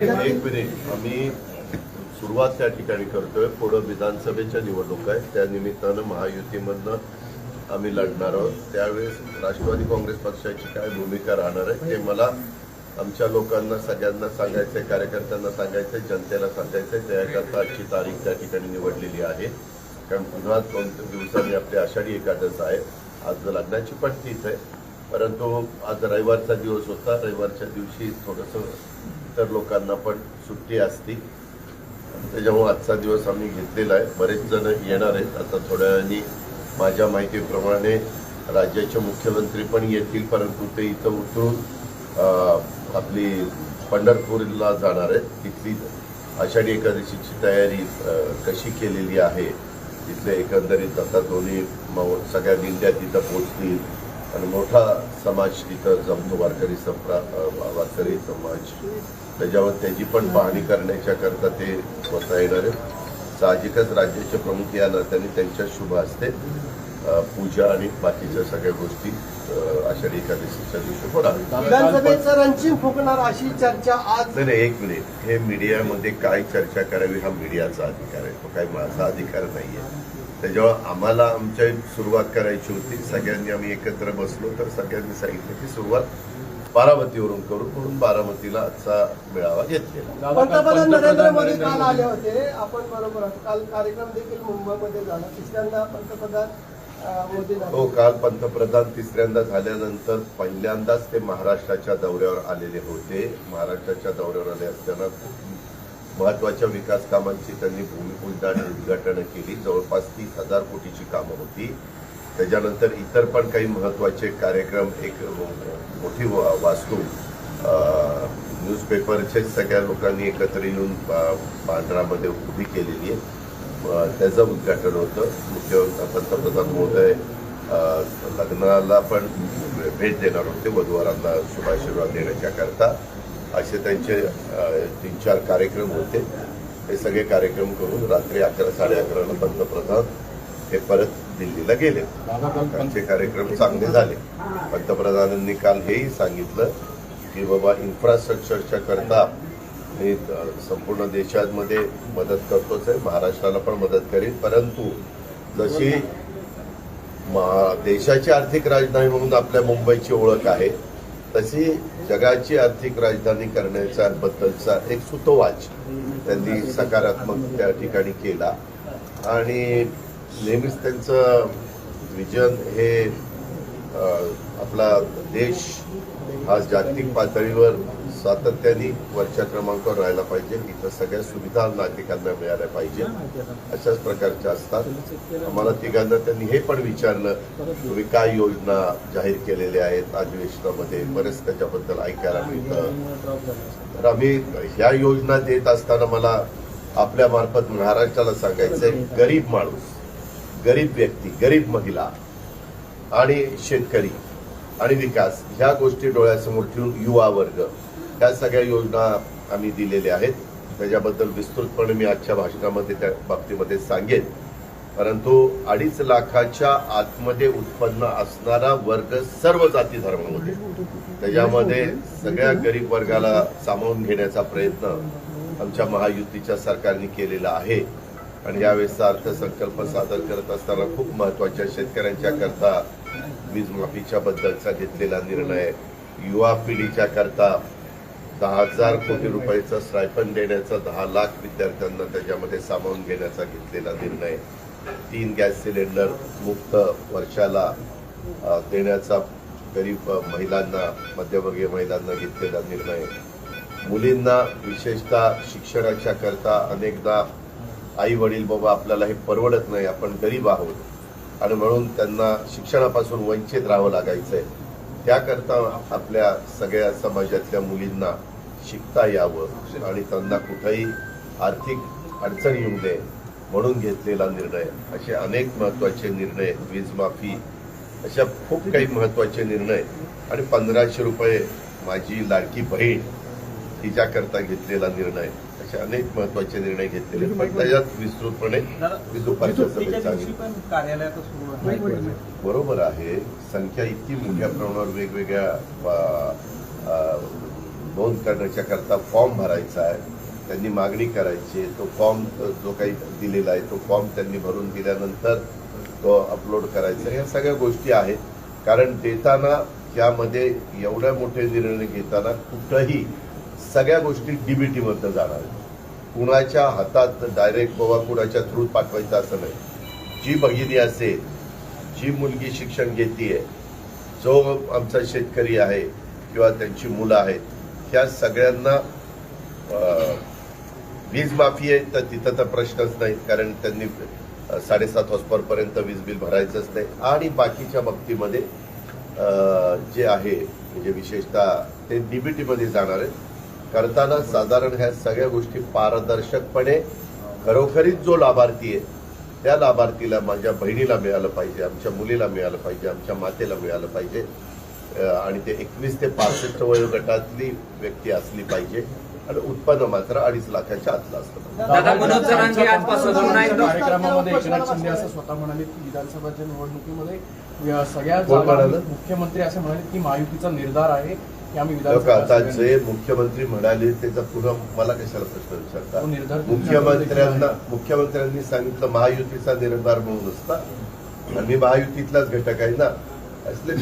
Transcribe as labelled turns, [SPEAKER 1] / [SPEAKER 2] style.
[SPEAKER 1] एक मिनिट. आम्ही सुरुवात त्या ठिकाणी करतोय. पुढं विधानसभेच्या निवडणूक आहे त्या निमित्तानं महायुतीमधनं आम्ही लढणार आहोत. त्यावेळेस राष्ट्रवादी काँग्रेस पक्षाची काय भूमिका राहणार आहे ते मला आमच्या लोकांना सगळ्यांना सांगायचंय कार्यकर्त्यांना सांगायचंय जनतेला सांगायचंय. त्याकरता आजची तारीख त्या ठिकाणी निवडलेली आहे. कारण पुन्हा दोन दिवसांनी आपली आषाढी एकादश आहे. आज लग्नाची पण तीच आहे. परंतु आज रविवारचा दिवस होता. रविवारच्या दिवशी थोडंसं इतर लोकांना पण सुट्टी असती. त्याच्यामुळे आजचा दिवस आम्ही घेतलेला आहे. बरेच जण येणार आहेत. आता थोड्या वेळाने माझ्या माहितीप्रमाणे राज्याचे मुख्यमंत्री पण येतील परंतु ते इथं उतरून आपली पंढरपूरला जाणार आहेत. तिथली आषाढी एकादशीची तयारी कशी केलेली आहे तिथले एकंदरीत आता दोन्ही सगळ्या दिंड्या तिथं पोचतील. आणि मोठा समाज तिथं जमतो वारकरी संप्रा वारकरी समाज. त्याच्यावर त्याची पण पाहणी करण्याच्या करता ते स्वतः येणार. आहेत साहजिकच राज्याचे प्रमुख या नात्याने त्यांच्या शुभ हस्ते अं, पूजा आणि बाकीच्या सगळ्या गोष्टी आषाढी एकादशीच्या दिवशी होणार.
[SPEAKER 2] फुकणार अशी चर्चा आज
[SPEAKER 1] नाही नाही एक मिनिट. हे मीडियामध्ये काय चर्चा करावी हा मीडियाचा अधिकार आहे. तो काही माझा अधिकार नाही आहे त्याच्यावर आम्हाला आमच्या सुरुवात करायची होती सगळ्यांनी आम्ही एकत्र बसलो तर सगळ्यांनी सांगितलं की सुरुवात बारामतीवरून करू म्हणून बारामतीला आजचा मेळावा घेतलेला.
[SPEAKER 2] पंतप्रधान नरेंद्र मोदी काल आले होते. आपण बरोबर. काल कार्यक्रम देखील मुंबईमध्ये झाला. तिसऱ्यांदा पंतप्रधान.
[SPEAKER 1] हो काल पंतप्रधान तिसऱ्यांदा झाल्यानंतर पहिल्यांदाच ते महाराष्ट्राच्या दौऱ्यावर आलेले होते. महाराष्ट्राच्या दौऱ्यावर आले असताना खूप महत्त्वाच्या विकास कामांची त्यांनी भूमिपूजन आणि उद्घाटनं केली. जवळपास तीस हजार कोटीची कामं होती. त्याच्यानंतर इतर पण काही महत्त्वाचे कार्यक्रम एक मोठी वा- वास्तू न्यूजपेपरचे सगळ्या लोकांनी एकत्र येऊन बा- बांद्रामध्ये उभी केलेली आहे. त्याचं उद्घाटन होतं. मुख्य पंतप्रधान महोदय लग्नाला पण भेट देणार होते. वधूवरांना शुभाशीर्वाद देण्याच्या करता असे त्यांचे तीन चार कार्यक्रम होते. हे सगळे कार्यक्रम करून रात्री अकरा साडे अकराला पंतप्रधान हे परत दिल्लीला गेले. त्यांचे कार्यक्रम चांगले झाले. पंतप्रधानांनी काल हेही सांगितलं की बाबा इन्फ्रास्ट्रक्चरच्या करता मी संपूर्ण देशामध्ये मदत करतोच आहे. महाराष्ट्राला पण मदत करेन. परंतु जशी मा- देशाची आर्थिक राजधानी म्हणून आपल्या मुंबईची ओळख आहे तशी जगाची आर्थिक राजधानी करण्याच्या बद्दलचा एक सुतोवाच त्यांनी सकारात्मक त्या ठिकाणी केला. आणि नेहमीच त्यांचं विजन हे आपला देश हा जागतिक पातळीवर सातत्याने वरच्या क्रमांकावर राहायला पाहिजे. इथं सगळ्या सुविधा नागरिकांना मिळाल्या पाहिजे. अशाच प्रकारच्या असतात. आम्हाला तिघांना त्यांनी हे पण विचारलं तुम्ही काय योजना जाहीर केलेल्या आहेत अधिवेशनामध्ये? बरेच त्याच्याबद्दल ऐकायला मिळतं. तर आम्ही ह्या योजना देत असताना मला आपल्या मार्फत महाराष्ट्राला सांगायचंय गरीब माणूस गरीब व्यक्ती गरीब महिला आणि शेतकरी आणि विकास ह्या गोष्टी डोळ्यासमोर ठेवून युवा वर्ग ह्या सगळ्या योजना आम्ही दिलेल्या आहेत. त्याच्याबद्दल विस्तृतपणे मी आजच्या भाषणामध्ये त्या बाबतीमध्ये सांगेन. परंतु अडीच लाखाच्या आतमध्ये उत्पन्न असणारा वर्ग सर्व जाती धर्मामध्ये. त्याच्यामध्ये सगळ्या गरीब वर्गाला सामावून घेण्याचा प्रयत्न आमच्या महायुतीच्या सरकारने केलेला आहे. आणि यावेळेसचा अर्थसंकल्प सादर करत असताना खूप महत्त्वाच्या शेतकऱ्यांच्या करता वीज माफीच्या बद्दलचा घेतलेला निर्णय युवा पिढीच्या करता दहा हजार कोटी रुपयाचं स्टायपन देण्याचा दहा लाख विद्यार्थ्यांना त्याच्यामध्ये सामावून घेण्याचा घेतलेला निर्णय तीन गॅस सिलेंडर मुक्त वर्षाला देण्याचा गरीब महिलांना मध्यवर्गीय महिलांना घेतलेला निर्णय. मुलींना विशेषतः शिक्षणाच्या करता अनेकदा आई वडील बाबा आपल्याला हे परवडत नाही आपण गरीब आहोत. आणि म्हणून त्यांना शिक्षणापासून वंचित राहावं लागायचं आहे त्याकरता आपल्या सगळ्या समाजातल्या मुलींना शिकता यावं आणि त्यांना कुठंही आर्थिक अडचण येऊ नये म्हणून घेतलेला निर्णय. असे अनेक महत्त्वाचे निर्णय वीजमाफी अशा खूप काही महत्त्वाचे निर्णय. आणि पंधराशे रुपये माझी लाडकी बहीण तिच्याकरता घेतलेला निर्णय असे अनेक महत्त्वाचे निर्णय घेतलेले. पण त्याच्यात विस्तृतपणे मी दुपारच्या सभेत सांगितलं बरोबर आहे. संख्या इतकी मोठ्या प्रमाणावर वेगवेगळ्या नोंद करण्याच्या करता फॉर्म भरायचा आहे. त्यांनी मागणी करायची आहे. तो फॉर्म जो काही दिलेला आहे तो फॉर्म त्यांनी भरून दिल्यानंतर तो अपलोड करायचा ह्या सगळ्या गोष्टी आहेत. कारण देताना यामध्ये एवढ्या मोठे निर्णय घेताना कुठंही सगळ्या गोष्टी डीबीटीवरनं जाणार आहेत. कुणाच्या हातात डायरेक्ट बाबा कुणाच्या थ्रू पाठवायचं असं नाही. जी भगिनी असेल जी मुलगी शिक्षण घेतीये जो आमचा शेतकरी आहे किंवा त्यांची मुलं आहेत ह्या सगळ्यांना वीज माफी आहे तर तिथं तर प्रश्नच नाही कारण त्यांनी साडेसात हॉस्परपर्यंत वीज बिल भरायचंच नाही. आणि बाकीच्या बाबतीमध्ये जे आहे म्हणजे विशेषतः ते डीबीटीमध्ये जाणार आहेत. करताना साधारण ह्या सगळ्या गोष्टी पारदर्शकपणे खरोखरीच जो लाभार्थी आहे त्या लाभार्थीला माझ्या बहिणीला मिळालं पाहिजे आमच्या मुलीला मिळालं पाहिजे आमच्या मातेला मिळालं पाहिजे आणि ते एकवीस ते पासष्ट वयोगटातली व्यक्ती असली पाहिजे आणि उत्पन्न मात्र अडीच लाखाच्या आतलं
[SPEAKER 3] एकदा
[SPEAKER 4] कार्यक्रमामध्ये एकनाथ शिंदे असं स्वतः म्हणाले की विधानसभाच्या निवडणुकीमध्ये सगळ्या? मुख्यमंत्री असं म्हणाले की महायुतीचा निर्धार आहे
[SPEAKER 1] आता जे मुख्यमंत्री म्हणाले त्याचा पुन्हा मला कशाला प्रश्न विचारता
[SPEAKER 4] तुमच्याकडे
[SPEAKER 1] मुख्यमंत्र्यांना. मुख्यमंत्र्यांनी सांगितलं महायुतीचा निर्धार म्हणून असता आणि महायुतीतलाच घटक आहे ना असले.